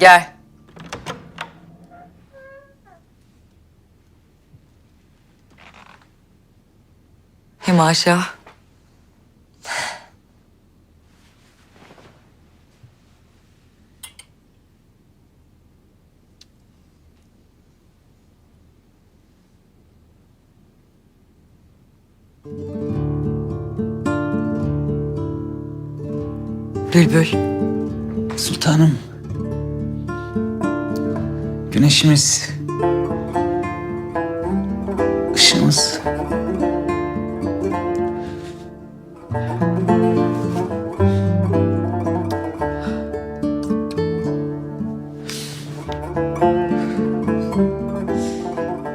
Gel. Hem aşağı. Bülbül. Sultanım. Güneşimiz. ışığımız.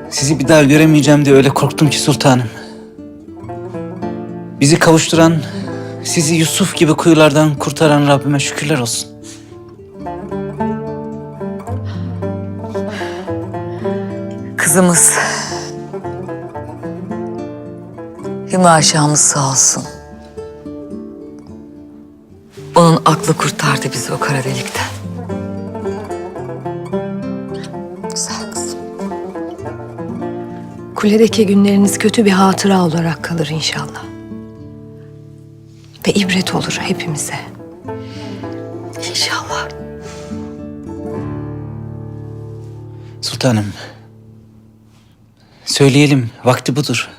Sizi bir daha göremeyeceğim diye öyle korktum ki sultanım. Bizi kavuşturan, sizi Yusuf gibi kuyulardan kurtaran Rabbime şükürler olsun. Kızımız. Hüma aşağımız sağ olsun. Onun aklı kurtardı bizi o kara delikten. Güzel kızım. Kuledeki günleriniz kötü bir hatıra olarak kalır inşallah. Ve ibret olur hepimize. İnşallah. Sultanım. Söyleyelim, vakti budur.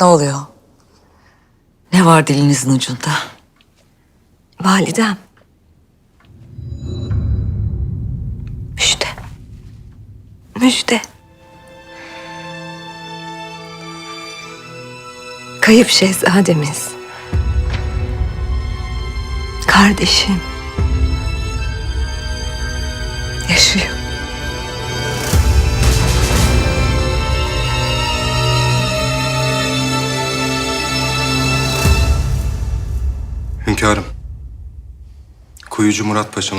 Ne oluyor? Ne var dilinizin ucunda? Validem. Müjde. Müjde. Kayıp şehzademiz. Kardeşim. Yaşıyor. Hünkârım. Kuyucu Murat Paşa'mız